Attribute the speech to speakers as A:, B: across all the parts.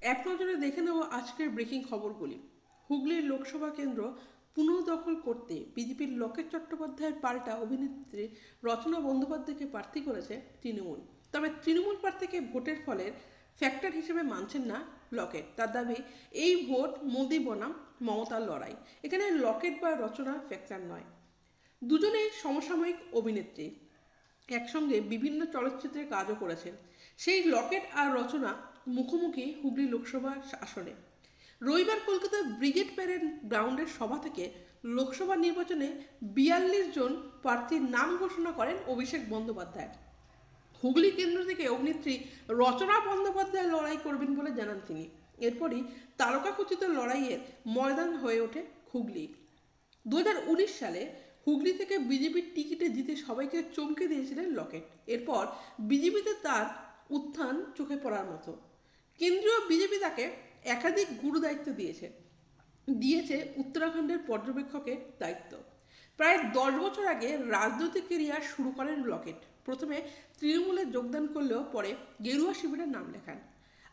A: এক নজরে দেখে নেব আজকের ব্রেকিং খবরগুলি। হুগলির লোকসভা কেন্দ্র পুনর্দখল করতে বিজেপির লকেট চট্টোপাধ্যায়ের পাল্টা অভিনেত্রী রচনা বন্দ্যোপাধ্যায়কে প্রার্থী করেছে তৃণমূল। তবে তৃণমূল প্রার্থীকে ভোটের ফলের ফ্যাক্টর হিসেবে মানছেন না লকেট। তার দাবি, এই ভোট মোদি বনাম, মমতার লড়াই। এখানে লকেট বা রচনা ফ্যাক্টর নয়। দুজনেই সমসাময়িক অভিনেত্রী। একসঙ্গে বিভিন্ন চলচ্চিত্রে কাজও করেছেন। সেই লকেট আর রচনা মুখোমুখি হুগলি লোকসভা আসনে। রবিবার কলকাতার ব্রিগেড প্যারেড গ্রাউন্ডের সভা থেকে লোকসভা নির্বাচনে বিয়াল্লিশ জন প্রার্থীর নাম ঘোষণা করেন অভিষেক বন্দ্যোপাধ্যায়। হুগলি কেন্দ্র থেকে অভিনেত্রী রচনা বন্দ্যোপাধ্যায় লড়াই করবেন বলে জানান তিনি। এরপরই তারকাখচিত লড়াইয়ের ময়দান হয়ে ওঠে হুগলি। দু হাজার উনিশ সালে হুগলি থেকে বিজেপির টিকিটে জিতে সবাইকে চমকে দিয়েছিলেন লকেট। এরপর বিজেপিতে তার উত্থান চোখে পড়ার মতো। কেন্দ্রীয় বিজেপি তাকে একাধিক গুরু দায়িত্ব দিয়েছে। দিয়েছে উত্তরাখণ্ডের পর্যবেক্ষকের দায়িত্ব। প্রায় দশ বছর আগে রাজনৈতিক কেরিয়ার শুরু করেন লকেট। প্রথমে তৃণমূলে যোগদান করলেও পরে গেরুয়া শিবিরের নাম লেখান।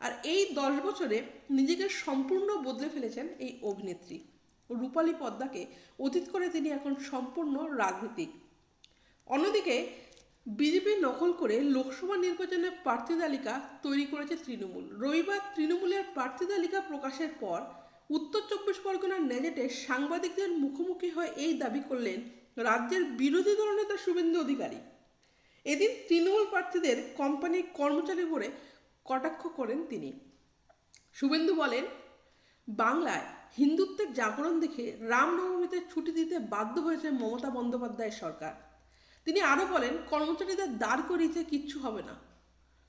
A: আর এই দশ বছরে নিজেকে সম্পূর্ণ বদলে ফেলেছেন এই অভিনেত্রী। রূপালী পদ্মাকে অতীত করে তিনি এখন সম্পূর্ণ রাজনীতিক। অন্যদিকে বিজেপি নকল করে লোকসভা নির্বাচনে প্রার্থী তালিকা তৈরি করেছে তৃণমূল। রবিবার তৃণমূলের প্রার্থী তালিকা প্রকাশের পর উত্তর চব্বিশ পরগনার ন্যাজেটে সাংবাদিকদের মুখোমুখি হয়ে এই দাবি করলেন রাজ্যের বিরোধী দলনেতা শুভেন্দু অধিকারী। এদিন তৃণমূল প্রার্থীদের কোম্পানির কর্মচারী বলে কটাক্ষ করেন তিনি। শুভেন্দু বলেন, বাংলায় হিন্দুত্বের জাগরণ দেখে রামনবমীতে ছুটি দিতে বাধ্য হয়েছে মমতা বন্দ্যোপাধ্যায়ের সরকার। তিনি আরও বলেন, কর্মচারীদের দাঁড় করিয়েছে কিচ্ছু হবে না।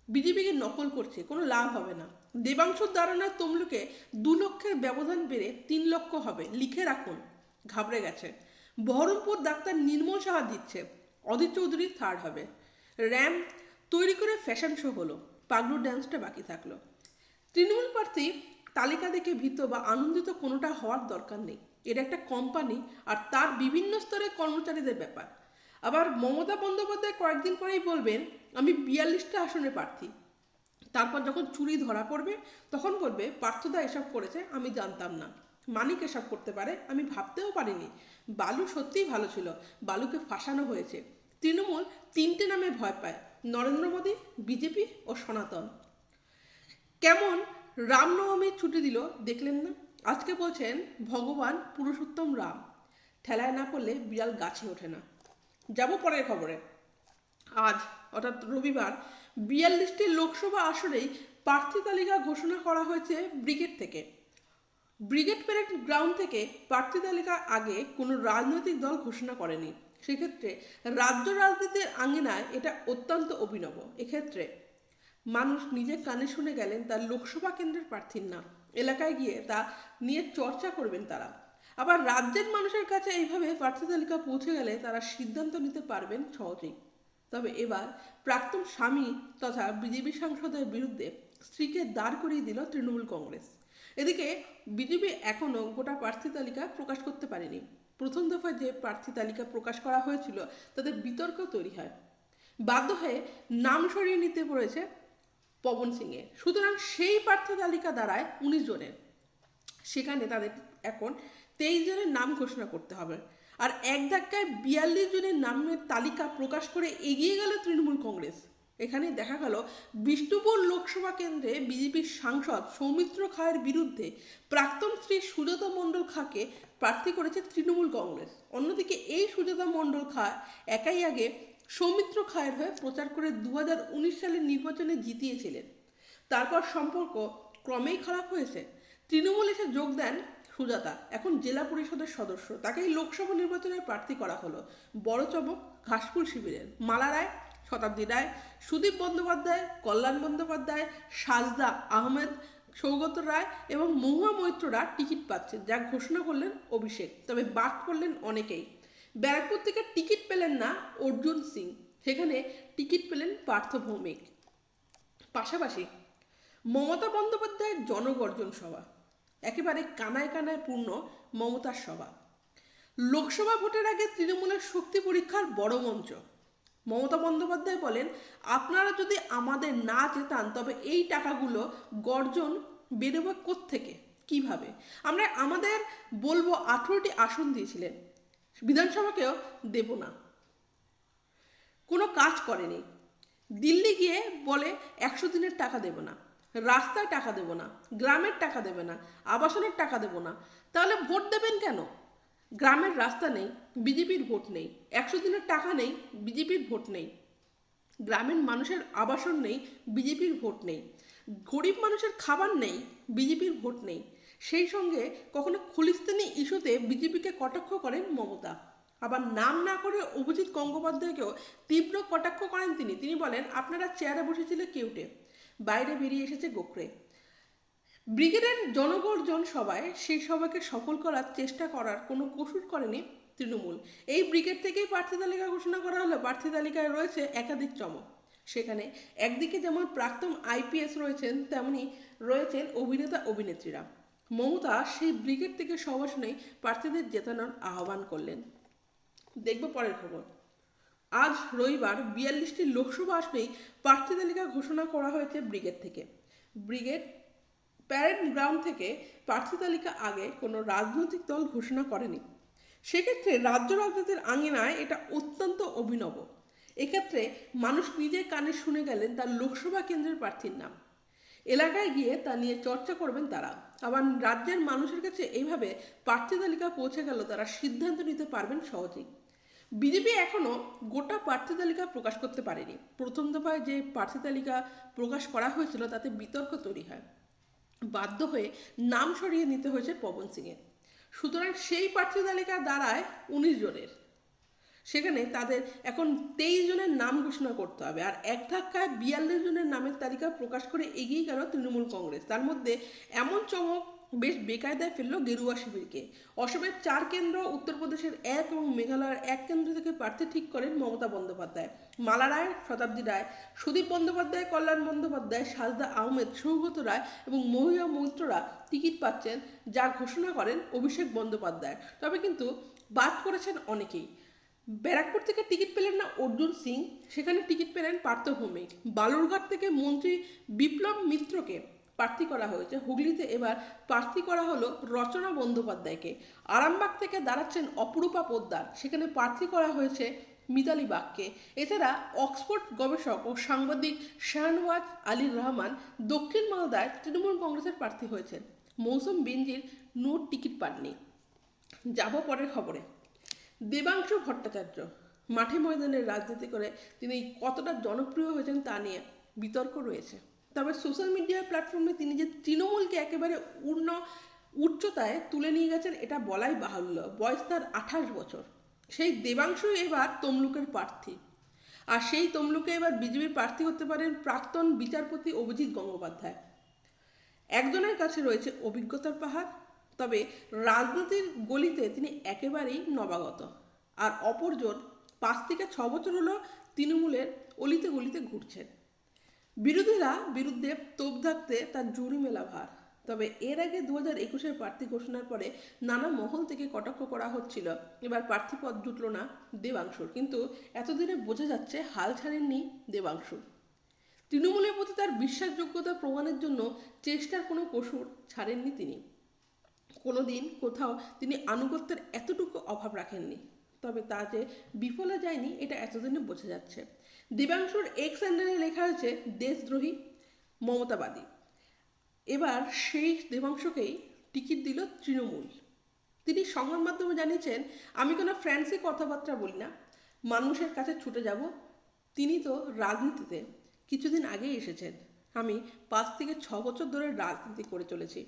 A: বিজেপিকে নকল করছে, কোনো লাভ হবে না। দেবাংশুর দাঁড়ানোর তমলুকে দু লক্ষের ব্যবধান বেড়ে তিন লক্ষ হবে। লিখে রাখুন। ঘাবড়ে গেছে বহরমপুর ডাক্তার নির্মল সাহা দিচ্ছে, অদিত চৌধুরী থার্ড হবে। র্যাম তৈরি করে ফ্যাশন শো হলো। পাগলু ড্যান্সটা বাকি থাকল। তৃণমূল প্রার্থী তালিকা দেখে ভীত বা আনন্দিত কোনোটা হওয়ার দরকার নেই। এটা একটা কোম্পানি আর তার বিভিন্ন স্তরের কর্মচারীদের ব্যাপার। আবার মমতা বন্দ্যোপাধ্যায় কয়েকদিন পরেই বলবেন, আমি বিয়াল্লিশটা আসনে প্রার্থী। তারপর যখন চুরি ধরা পড়বে, তখন বলবে, পার্থদা এসব করেছে, আমি জানতাম না। মানিক এসব করতে পারে, আমি ভাবতেও পারিনি। বালু সত্যিই ভালো ছিল, বালুকে ফাঁসানো হয়েছে। তৃণমূল তিনটে নামে ভয় পায়, নরেন্দ্র মোদী, বিজেপি ও সনাতন। কেমন? রামনবমীর ছুটি দিল, দেখলেন না? আজকে বলছেন, ভগবান পুরুষোত্তম রাম। ঠেলায় না পড়লে বিড়াল গাছে ওঠে না। যাব পরের খবরে। আজ, অর্থাৎ রবিবার, বিয়াল্লিশটি লোকসভা আসনেই প্রার্থী তালিকা ঘোষণা করা হয়েছে ব্রিগেড থেকে। ব্রিগেড প্যারেড গ্রাউন্ড থেকে প্রার্থী তালিকা আগে কোনো রাজনৈতিক দল ঘোষণা করেনি। সেক্ষেত্রে রাজ্য রাজনীতির আঙ্গিনায় এটা অত্যন্ত অভিনব। এক্ষেত্রে মানুষ নিজের কানে শুনে গেলেন তার লোকসভা কেন্দ্রের প্রার্থীর নাম। এলাকায় গিয়ে তা নিয়ে চর্চা করবেন তারা। আবার রাজ্যের মানুষের কাছে এইভাবে প্রার্থী তালিকা পৌঁছে গেলে তারা সিদ্ধান্ত নিতে পারবেন সহজেই। তবে এবার প্রাক্তন স্বামী তথা বিজেপি সাংসদের বিরুদ্ধে স্ত্রীকে দাঁড় করিয়ে দিল তৃণমূল কংগ্রেস। এদিকে বিজেপি এখনও গোটা প্রার্থী তালিকা প্রকাশ করতে পারেনি। প্রথম দফায় যে প্রার্থী তালিকা প্রকাশ করা হয়েছিল তাদের বিতর্ক তৈরি হয়। বাধ্য হয়ে নাম সরিয়ে নিতে পড়েছে পবন সিংয়ের সুতরাং সেই প্রার্থী তালিকা দাঁড়ায় উনিশ জনের। সেখানে তাদের এখন তেইশ জনের নাম ঘোষণা করতে হবে। আর এক ধাক্কায় বিয়াল্লিশ জনের নামের তালিকা প্রকাশ করে এগিয়ে গেল তৃণমূল কংগ্রেস। এখানে দেখা গেল, বিষ্ণুপুর লোকসভা কেন্দ্রে বিজেপির সাংসদ সৌমিত্র খায়ের বিরুদ্ধে প্রাক্তন শ্রী সুজাতা মণ্ডল খাকে প্রার্থী করেছে তৃণমূল কংগ্রেস। অন্যদিকে এই সুজাতা মণ্ডল খা একাই আগে সৌমিত্র খায়ের হয়ে প্রচার করে দু হাজার উনিশ সালের নির্বাচনে জিতিয়েছিলেন। তারপর সম্পর্ক ক্রমেই খারাপ হয়েছে। তৃণমূল এসে যোগ দেন সুজাতা, এখন জেলা পরিষদের সদস্য। তাকেই লোকসভা নির্বাচনে প্রার্থী করা হলো। বড় চমক, ঘাসফুল শিবিরের। মালা রায়, শতাব্দী রায়, সুদীপ বন্দ্যোপাধ্যায়, কল্যাণ বন্দ্যোপাধ্যায়, সাজদা আহমেদ, সৌগত রায় এবং মহুয়া মৈত্ররা টিকিট পাচ্ছেন, যা ঘোষণা করলেন অভিষেক। তবে বাদ করলেন অনেকেই। ব্যারাকপুর থেকে টিকিট পেলেন না অর্জুন সিং। সেখানে টিকিট পেলেন পার্থ ভৌমিক। পাশাপাশি মমতা বন্দ্যোপাধ্যায়ের জনগর্জন সভা। একেবারে কানায় কানায় পূর্ণ মমতার সভা লোকসভা ভোটের আগে তৃণমূলের শক্তি পরীক্ষার বড় মঞ্চ। মমতা বন্দ্যোপাধ্যায় বলেন, আপনারা যদি আমাদের না জেতান, তবে এই টাকাগুলো গর্জন বেরোবে থেকে কীভাবে? আমরা আমাদের বলব, আঠেরোটি আসন দিয়েছিলেন। বিধানসভাকেও দেব না। কোনো কাজ করেনি। দিল্লি গিয়ে বলে, একশো দিনের টাকা দেব না। রাস্তায় টাকা দেব না, গ্রামের টাকা দেবে না, আবাসনের টাকা দেব না। তাহলে ভোট দেবেন কেন? গ্রামের রাস্তা নেই, বিজেপির ভোট নেই, একশো দিনের টাকা নেই, বিজেপির ভোট নেই। গ্রামের মানুষের আবাসন নেই, বিজেপির ভোট নেই। গরিব মানুষের খাবার নেই, বিজেপির ভোট নেই। সেই সঙ্গে কখনো খুলিস্তানি ইস্যুতে বিজেপিকে কটাক্ষ করেন মমতা। আবার নাম না করে অভিজিৎ গঙ্গোপাধ্যায়কেও তীব্র কটাক্ষ করেন তিনি। তিনি বলেন, আপনারা চেয়ারে বসেছিলেন কেউটে। বাইরে বেরিয়ে এসেছে গোখরে। ব্রিগেডের জনগর্জন সভায় সেই সভাকে সফল করার চেষ্টা করার কোনো কসুর করেনি তৃণমূল। এই ব্রিগেড থেকেই প্রার্থী তালিকা ঘোষণা করা হলো, প্রার্থী তালিকায় রয়েছে একাধিক চমক। সেখানে একদিকে যেমন প্রাক্তন আইপিএস রয়েছেন, তেমনি রয়েছেন অভিনেতা, অভিনেত্রীরা। মমতা সেই ব্রিগেড থেকে সভা শুনেই প্রার্থীদের জেতানোর আহ্বান করলেন। দেখব পরের খবর। আজ রবিবার বিয়াল্লিশটি লোকসভা আসনেই প্রার্থী তালিকা ঘোষণা করা হয়েছে ব্রিগেড থেকে। ব্রিগেড প্যারেড গ্রাউন্ড থেকে প্রার্থী তালিকা আগে কোনো রাজনৈতিক দল ঘোষণা করেনি। সেক্ষেত্রে রাজ্য রাজনীতির আঙিনায় এটা অত্যন্ত অভিনব। এক্ষেত্রে মানুষ নিজের কানে শুনে গেলেন তার লোকসভা কেন্দ্রের প্রার্থীর নাম। এলাকায় গিয়ে তা নিয়ে চর্চা করবেন তারা। আবার রাজ্যের মানুষের কাছে এইভাবে প্রার্থী তালিকা পৌঁছে গেল তারা সিদ্ধান্ত নিতে পারবেন সহজেই। বিজেপি এখনও গোটা প্রার্থী তালিকা প্রকাশ করতে পারেনি। প্রথম দফায় যে প্রার্থী তালিকা প্রকাশ করা হয়েছিল, তাতে বিতর্ক তৈরি হয়। বাধ্য হয়ে নাম সরিয়ে নিতে হয়েছে পবন সিংয়ের সুতরাং সেই প্রার্থী তালিকা দাঁড়ায় উনিশ জনের। সেখানে তাদের এখন তেইশ জনের নাম ঘোষণা করতে হবে। আর এক ধাক্কায় বিয়াল্লিশ জনের নামের তালিকা প্রকাশ করে এগিয়ে গেল তৃণমূল কংগ্রেস। তার মধ্যে এমন চমক বেশ বেকায়দায় ফেলল গেরুয়া শিবিরকে। অসমের চার কেন্দ্র, উত্তরপ্রদেশের এক এবং মেঘালয়ের এক কেন্দ্র থেকে প্রার্থী ঠিক করেন মমতা বন্দ্যোপাধ্যায়। মালা রায়, শতাব্দী রায়, সুদীপ বন্দ্যোপাধ্যায়, কল্যাণ বন্দ্যোপাধ্যায়, সাজদা আহমেদ, সৌগত রায় এবং মহিয়া মৈত্ররা টিকিট পাচ্ছেন যা ঘোষণা করেন অভিষেক বন্দ্যোপাধ্যায়। তবে কিন্তু বাদ করেছেন অনেকেই। ব্যারাকপুর থেকে টিকিট পেলেন না অর্জুন সিং, সেখানে টিকিট পেলেন পার্থ ভৌমিক। বালুরঘাট থেকে মন্ত্রী বিপ্লব মিত্রকে। প্রার্থী করা হয়েছে। হুগলিতে এবার প্রার্থী করা হলো রচনা বন্দ্যোপাধ্যায়কে। আরামবাগ থেকে দাঁড়াচ্ছেন অপরূপা পোদ্দার। সেখানে প্রার্থী করা হয়েছে মিতালি বাগকে। এছাড়া অক্সফোর্ড গবেষক ও সাংবাদিক শাহনওয়াজ আলী রহমান দক্ষিণ মালদায় তৃণমূল কংগ্রেসের প্রার্থী হয়েছেন। মৌসুম বেঞ্জির নোট টিকিট পাননি। যাব পরের খবরে। দেবাংশু ভট্টাচার্য। মাঠে ময়দানের রাজনীতি করে তিনি কতটা জনপ্রিয় হয়েছেন তা নিয়ে বিতর্ক রয়েছে। তবে সোশ্যাল মিডিয়া প্ল্যাটফর্মে তিনি যে তৃণমূলকে একেবারে উর্ণ, উচ্চতায় তুলে নিয়ে গেছেন, এটা বলাই বাহুল্য। বয়স তার আঠাশ বছর। সেই দেবাংশু এবার তমলুকের প্রার্থী। আর সেই তমলুকে এবার বিজেপির প্রার্থী হতে পারেন প্রাক্তন বিচারপতি অভিজিৎ গঙ্গোপাধ্যায়। একজনের কাছে রয়েছে অভিজ্ঞতার পাহাড়, তবে রাজনীতির গলিতে তিনি একেবারেই নবাগত। আর অপরজন পাঁচ থেকে ছ বছর হলো তৃণমূলের অলিতে গলিতে ঘুরছেন। বিরোধীরা বিরুদ্ধে তোপ থাকতে তার জুড়ি মেলা ভার তবে এর আগে দু হাজার একুশের প্রার্থী ঘোষণার পরে নানা মহল থেকে কটাক্ষ করা হচ্ছিল। এবার প্রার্থী পদ জুটল না দেবাংশুর। কিন্তু এতদিনে বোঝা যাচ্ছে হাল ছাড়েননি দেবাংশু। তৃণমূলের প্রতি তার বিশ্বাসযোগ্যতা প্রমাণের জন্য চেষ্টার কোনো কসুর ছাড়েননি তিনি। কোনোদিন কোথাও তিনি আনুগত্যের এতটুকু অভাব রাখেননি। তবে তা যে বিফলে যায়নি, এটা এতদিনে বোঝা যাচ্ছে। দিবাংশুর এক্স হ্যান্ডেলে লেখা হয়েছে দেশদ্রোহী মমতাবাদী। এবার সেই দেবাংশকেই টিকিট দিল তৃণমূল। তিনি সংবাদ মাধ্যমে জানিয়েছেন, আমি কোনো ফ্র্যান্সি কথাবার্তা বলি না, মানুষের কাছে ছুটে যাব। তিনি তো রাজনীতিতে কিছুদিন আগেই এসেছেন। আমি পাঁচ থেকে ছ বছর ধরে রাজনীতি করে চলেছি।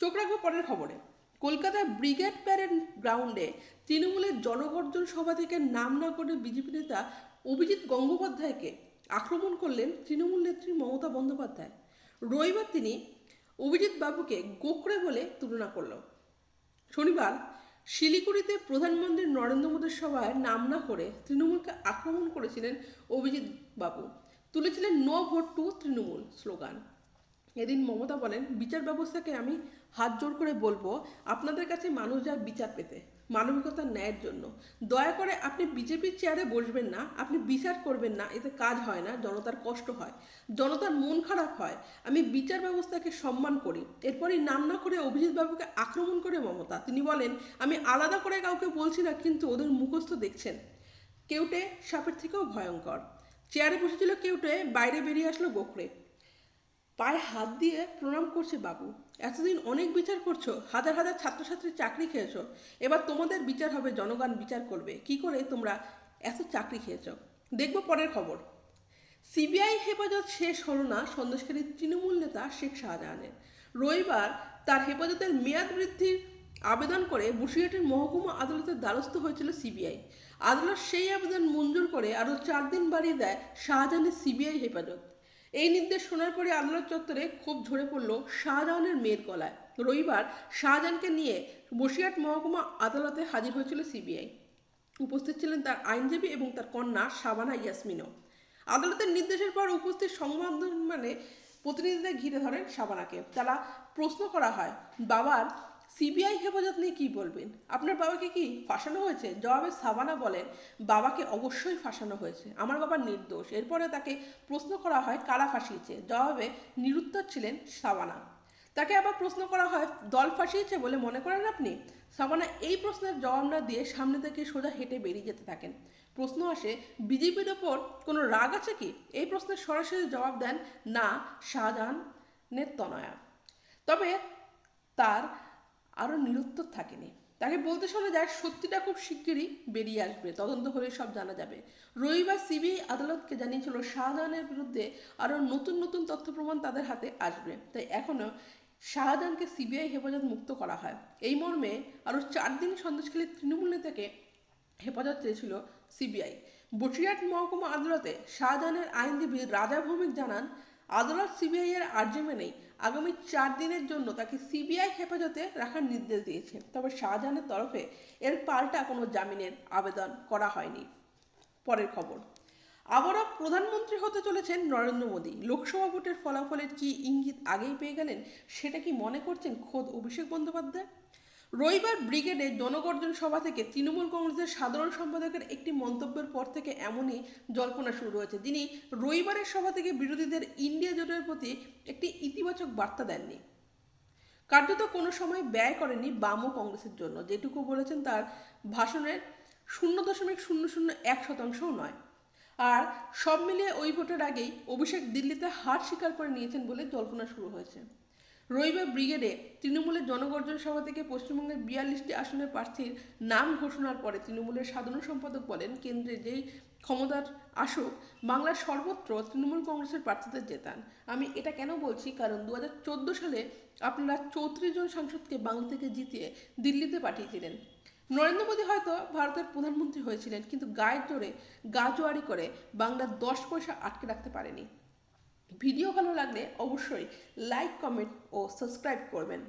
A: চোখ রাখব পরের খবরে। কলকাতার ব্রিগেড প্যারেড গ্রাউন্ডে তৃণমূলের জনগর্জন সভা থেকে নাম না করে বিজেপি নেতা অভিজিৎ গঙ্গোপাধ্যায়কে আক্রমণ করলেন তৃণমূল নেত্রী মমতা বন্দ্যোপাধ্যায়। রবিবার তিনি অভিজিৎ বাবুকে গোকড়ে বলে তুলনা করল। শনিবার শিলিগুড়িতে প্রধানমন্ত্রী নরেন্দ্র মোদীর সভায় নাম না করে তৃণমূলকে আক্রমণ করেছিলেন অভিজিৎ বাবু। তুলেছিলেন no vote to Trinamool slogan. এদিন মমতা বলেন, বিচার ব্যবস্থাকে আমি হাত জোর করে বলব, আপনাদের কাছে মানুষ যায় বিচার পেতে। মানবিকতার ন্যায়ের জন্য। দয়া করে আপনি বিজেপির চেয়ারে বসবেন না, আপনি বিচার করবেন না, এতে কাজ হয় না, জনতার কষ্ট হয়। জনতার মন খারাপ হয়। আমি বিচার ব্যবস্থাকে সম্মান করি। এরপরই নাম না করে অভিজিৎ বাবুকে আক্রমণ করে মমতা। তিনি বলেন, আমি আলাদা করে কাউকে বলছি না, কিন্তু ওদের মুখস্থ দেখছেন। কেউটে সাপের থেকেও ভয়ঙ্কর। চেয়ারে বসেছিল কেউটে, বাইরে বেরিয়ে আসলো গোখরে পায়ে হাত দিয়ে প্রণাম করছে বাবু। এতদিন অনেক বিচার করছ, হাজার হাজার ছাত্রছাত্রী চাকরি খেয়েছো। এবার তোমাদের বিচার হবে, জনগণ বিচার করবে। কি করে তোমরা এত চাকরি খেয়েছো? দেখব পরের খবর। সিবিআই হেফাজত শেষ হলো না সন্দেশকারী তৃণমূল নেতা শেখ শাহজাহানের। রবিবার তার হেফাজতের মেয়াদ বৃদ্ধির আবেদন করে বসিরহাটের মহকুমা আদালতের দ্বারস্থ হয়েছিল সিবিআই। আদালত সেই আবেদন মঞ্জুর করে আরও চার দিন বাড়িয়ে দেয় শাহজাহানের সিবিআই হেফাজত। এই নির্দেশ শোনার পরে আদালত চত্বরে ক্ষোভ ঝরে পড়ল শাহজাহানের মেয়ের গলায়। রবিবার শাহজাহানকে নিয়ে বসিরহাট মহকুমা আদালতে হাজির হয়েছিল সিবিআই। উপস্থিত ছিলেন তার আইনজীবী এবং তার কন্যা শাবানা ইয়াসমিনও। আদালতের নির্দেশের পর উপস্থিত সংবাদ মানে প্রতিনিধিদের ঘিরে ধরেন শাবানাকে। তারা প্রশ্ন করা হয়, বাবার সিবিআই হেফাজত নিয়ে কি বলবেন? আপনার বাবাকে কি ফাঁসানো হয়েছে? জবাবে সাবানা বলেন, বাবাকে অবশ্যই ফাঁসানো হয়েছে। আমার বাবা নির্দোষ। এরপরে তাকে প্রশ্ন করা হয়, কারা ফাঁসিয়েছে? জবাবে নিরুত্তর ছিলেন সাবানা। তাকে আবার প্রশ্ন করা হয়, দল ফাঁসিয়েছে বলে মনে করেন আপনি? সাবানা এই প্রশ্নের জবাব না দিয়ে সামনে থেকে সোজা হেঁটে বেরিয়ে যেতে থাকেন। প্রশ্ন আসে, বিজেপির ওপর কোনো রাগ আছে কি? এই প্রশ্নের সরাসরি জবাব দেন, না, শাহজাহানের তনয়া। তবে তার আরও নিরুত্তর থাকেনি। তাকে বলতে শোনা যায়, সত্যিটা খুব শিগগিরই বেরিয়ে আসবে। তদন্ত হলে সব জানা যাবে। রবিবার সিবিআই আদালতকে জানিয়েছিল, শাহজাহানের বিরুদ্ধে আরও নতুন নতুন তথ্য প্রমাণ তাদের হাতে আসবে। তাই এখনও শাহজাহানকে সিবিআই হেফাজত মুক্ত করা হয়। এই মর্মে আরও চার দিন সন্দেশখালী তৃণমূল নেতাকে হেফাজত চেয়েছিল সিবিআই। বসিরহাট মহকুমা আদালতে শাহজাহানের আইনজীবী রাজা ভৌমিক জানান, আদালত সিবিআই এর আর্জি মেনেই আগামী চার দিনের জন্য তাকে সিবিআই হেফাজতে রাখার নির্দেশ দিয়েছে। তবে শাহজাহানের তরফে এর পাল্টা কোনো জামিনের আবেদন করা হয়নি। পরের খবর। আবারও প্রধানমন্ত্রী হতে চলেছেন নরেন্দ্র মোদী। লোকসভা ভোটের ফলাফলের কি ইঙ্গিত আগেই পেয়ে গেলেন সেটা কি মনে করছেন খোদ অভিষেক বন্দ্যোপাধ্যায়? রবিবার ব্রিগেডে জনগর্জন সভা থেকে তৃণমূল কংগ্রেসের সাধারণ সম্পাদকের একটি মন্তব্যের পর থেকে এমনই জল্পনা শুরু হয়েছে। যিনি রবিবারের সভা থেকে বিরোধীদের ইন্ডিয়া জোটের প্রতি একটি ইতিবাচক বার্তা দেননি। কার্যত কোনো সময় ব্যয় করেনি বাম ও কংগ্রেসের জন্য। যেটুকু বলেছেন তার ভাষণের শূন্য দশমিক শূন্য শূন্য এক শতাংশও নয়। আর সব মিলিয়ে ওই ভোটের আগেই অভিষেক দিল্লিতে হার স্বীকার করে নিয়েছেন বলে জল্পনা শুরু হয়েছে। রবিবার ব্রিগেডে তৃণমূলের জনগর্জন সভা থেকে পশ্চিমবঙ্গের বিয়াল্লিশটি আসনের প্রার্থীর নাম ঘোষণার পরে তৃণমূলের সাধারণ সম্পাদক বলেন, কেন্দ্রে যেই ক্ষমতার আসুক, বাংলার সর্বত্র তৃণমূল কংগ্রেসের প্রার্থীদের জেতান। আমি এটা কেন বলছি? কারণ দু হাজার চোদ্দ সালে আপনারা চৌত্রিশ জন সাংসদকে বাংলা থেকে জিতিয়ে দিল্লিতে পাঠিয়েছিলেন। নরেন্দ্র মোদী হয়তো ভারতের প্রধানমন্ত্রী হয়েছিলেন, কিন্তু গায়ের জোরে গা জোয়ারি করে বাংলার দশ পয়সা আটকে রাখতে পারেনি। ভিডিও ভালো লাগলে অবশ্যই লাইক কমেন্ট ও সাবস্ক্রাইব করবেন।